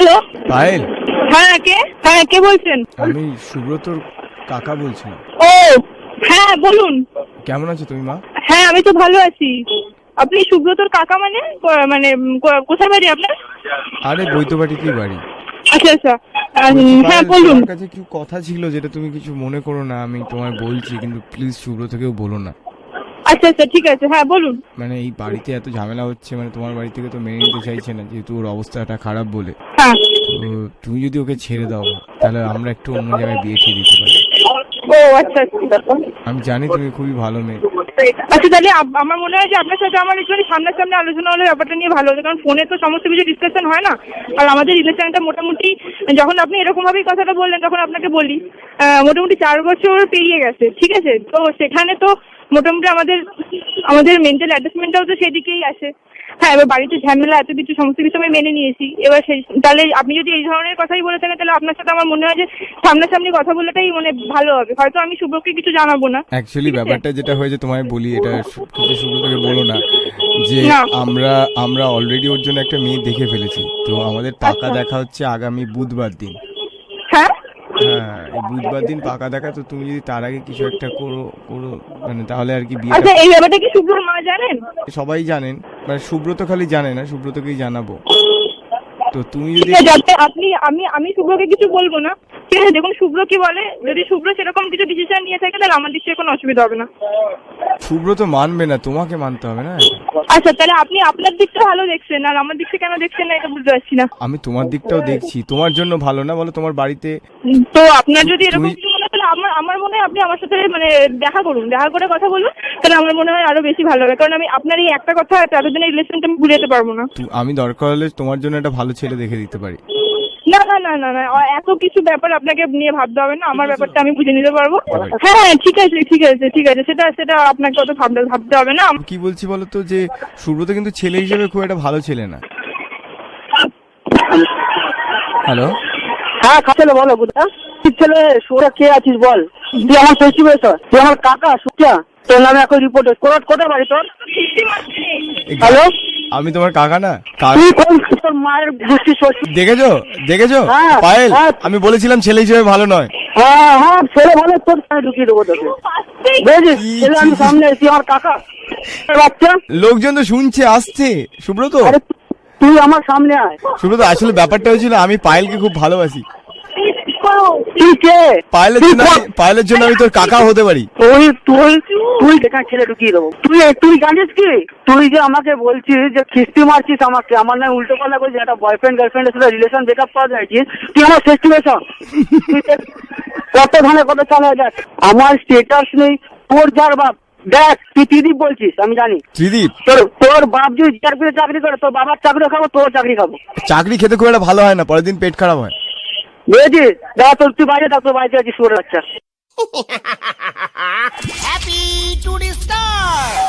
Hello. Payel. হ্যাঁ কে? হ্যাঁ কে বলছেন? আমি সুব্রতর কাকা বলছিলাম। ও হ্যাঁ বলুন। কেমন আছো তুমি মা? হ্যাঁ আমি তো ভালো আছি। আপনি সুব্রতর কাকা মানে? ক- মানে উম, ক- কোথায় বাড়ি আপনার? আরে বৈতবাটিতেই বাড়ি। আচ্ছা আচ্ছা। আহ, বলছি, হ্যাঁ পায়েল, বলুন। তোমার কাছে কিছু কথা ছিল যেটা তুমি কিছু মনে করো না আমি তোমায় বলছি কিন্তু প্লিজ সুব্রতকেও বলো না। আচ্ছা আচ্ছা ঠিক আছে হ্যাঁ বলুন। মানে এই বাড়িতে এত ঝামেলা হচ্ছে মানে তোমার বাড়ি থেকে তো মেনে নিতে চাইছে না যেহেতু ওর অবস্থাটা খারাপ বলে। হ্যাঁ। তো তুমি যদি ওকে ছেড়ে দাও তাহলে আমরা একটু অন্য জায়গায় বিয়ে ঠিক দিতে পারি। ও আচ্ছা আচ্ছা আমি জানি তুমি খুবই ভালো মেয়ে। আচ্ছা তাহলে আপ- আমার মনে হয় যে আপনার সাথে আমার একটু সামনাসামনি আলোচনা হলে ব্যাপারটা নিয়ে ভালো হতো কারণ ফোনে তো সমস্ত কিছু ডিসকাশন হয় না। আর আমাদের রিলেশনটা মোটামুটি যখন আপনি এরকম ভাবেই কথাটা বললেন তখন আপনাকে বলি আহ, মোটামুটি চার বছর পেরিয়ে গেছে ঠিক আছে? তো সেখানে তো মোটামুটি আমাদের আমাদের মেন্টাল অ্যাটাচমেন্টটাও তো সেদিকেই আসে। হ্যাঁ এবার বাড়িতে ঝামেলা এত কিছু সমস্ত কিছু আমি মেনে নিয়েছি। এবার সেই তাহলে আপনি যদি এই ধরনের কথাই বলে থাকেন তাহলে আপনার সাথে আমার মনে হয় যে সামনাসামনি কথা বলাটাই মানে ভালো হবে। হয়তো আমি শুভকে কিছু জানাব না। অ্যাকচুয়ালি ব্যাপারটা যেটা হয়েছে তোমায় বলি এটা কিছু সুব্রতকে বলো না যে। আমরা আমরা অলরেডি ওর জন্য একটা মেয়ে দেখে ফেলেছি। তো আমাদের পাকা আচ্ছা। দেখা হচ্ছে আগামী বুধবার দিন। হ্যাঁ হ্যাঁ বুধবার দিন পাকা দেখা তো তুমি যদি তার আগে কিছু একটা করো করো মানে তাহলে আর কি বিয়ে আচ্ছা এই ব্যাপারটা কি শুভ্রর মা জানেন? সবাই জানেন মানে সুব্রত খালি জানে না সুব্রতকেই জানাব। তো তুমি যদি আপনি আমি আমি শুভ্রকে কিছু বলব না। দেখুন শুভ্র কি বলে? যদি শুভ্র সেরকম কিছু ডিসিশন নিয়ে থাকে তাহলে আমার দিক থেকে কোনো অসুবিধা হবে না। সুব্রত মানবে না তোমাকে মানতে হবে না? আচ্ছা তাহলে আপনি আপনার দিকটা ভালো দেখছেন আর আমার দিকটা কেন দেখছেন না এটা বুঝতে পারছি না। আমি তোমার দিকটাও দেখছি তোমার জন্য ভালো না বলো তোমার বাড়িতে তো আপনার যদি এরকম কিছু মনে হয় তাহলে আমার আমার মনে হয় আপনি আমার সাথে মানে দেখা করুন দেখা করে কথা বলুন তাহলে আমার মনে হয় আরও বেশি ভালো হবে। কারণ আমি আপনার এই একটা কথা এতদিনের রিলেশনটা আমি ভুলে যেতে পারব না। আমি দরকার হলে তোমার জন্য একটা ভালো ছেলে দেখে দিতে পারি। না না না না না এত কিছু ব্যাপার আপনাকে নিয়ে ভাবতে হবে না আমার ব্যাপারটা আমি বুঝে নিতে পারব। হ্যাঁ হ্যাঁ ঠিক আছে ঠিক আছে ঠিক আছে সেটা সেটা আপনাকে অত ভাবতে ভাবতে হবে না। কি বলছি বলো তো যে সুব্রত কিন্তু ছেলে হিসেবে খুব একটা ভালো ছেলে না। হ্যালো হ্যাঁ ছেলে বলো ছেলে সোরা কে আছিস বল? তুই আমার। তুই আমার কাকা সুচা তোর নামে এখন রিপোর্ট কোথায় কোথায় বাড়ি তোর? হ্যালো আমি তোমার কাকা না? দেখেছ? দেখেছ? হ্যাঁ, পায়েল হ্যাঁ। আমি বলেছিলাম ছেলে হিসেবে ভালো নয়। হ্যাঁ হ্যাঁ ছেলে ভালো তোর ঢুকিয়ে দেবো তোকে। বুঝেছিস? ছেলে আমি সামনে এসি আমার কাকা। বাচ্চা। লোকজন তো শুনছে আসছে। সুব্রত? তুই আমার সামনে আয়। সুব্রত আসলে ব্যাপারটা হয়েছিল আমি পায়েলকে খুব ভালোবাসি। তুই কে? পায়েলের জন্য আমি- পায়েলের জন্য আমি তোর কাকা হতে পারি। তুই তুই তুই ছেলে ঢুকিয়ে দেবো। তুই তুই জানিস কি? তুই যে আমাকে বলছিস যে খিস্তি মারছিস আমাকে আমার নামে উল্টো পাল্টা করছিস একটা বয়ফ্রেন্ড গার্লফ্রেন্ডের সাথে রিলেশন ব্রেকআপ করা যাচ্ছিস তুই আমার শেষ কত ধানে কত চালা যাক আমার স্টেটাস নেই তোর যার বাপ। দেখ তুই ত্রিদীপ বলছিস আমি জানি। ত্রিদীপ? তোর তোর বাপ যদি চাকরি চাকরি করে তোর বাবার চাকরি খাব তোর চাকরি খাব। চাকরি খেতে খুব একটা ভালো হয় না পরের দিন পেট খারাপ হয়। বুঝেছি দাদা তোর তুই বাইরে থাক তোর বাইরে আছিস শুয়ে বাচ্চা হ্যাপি টু স্টার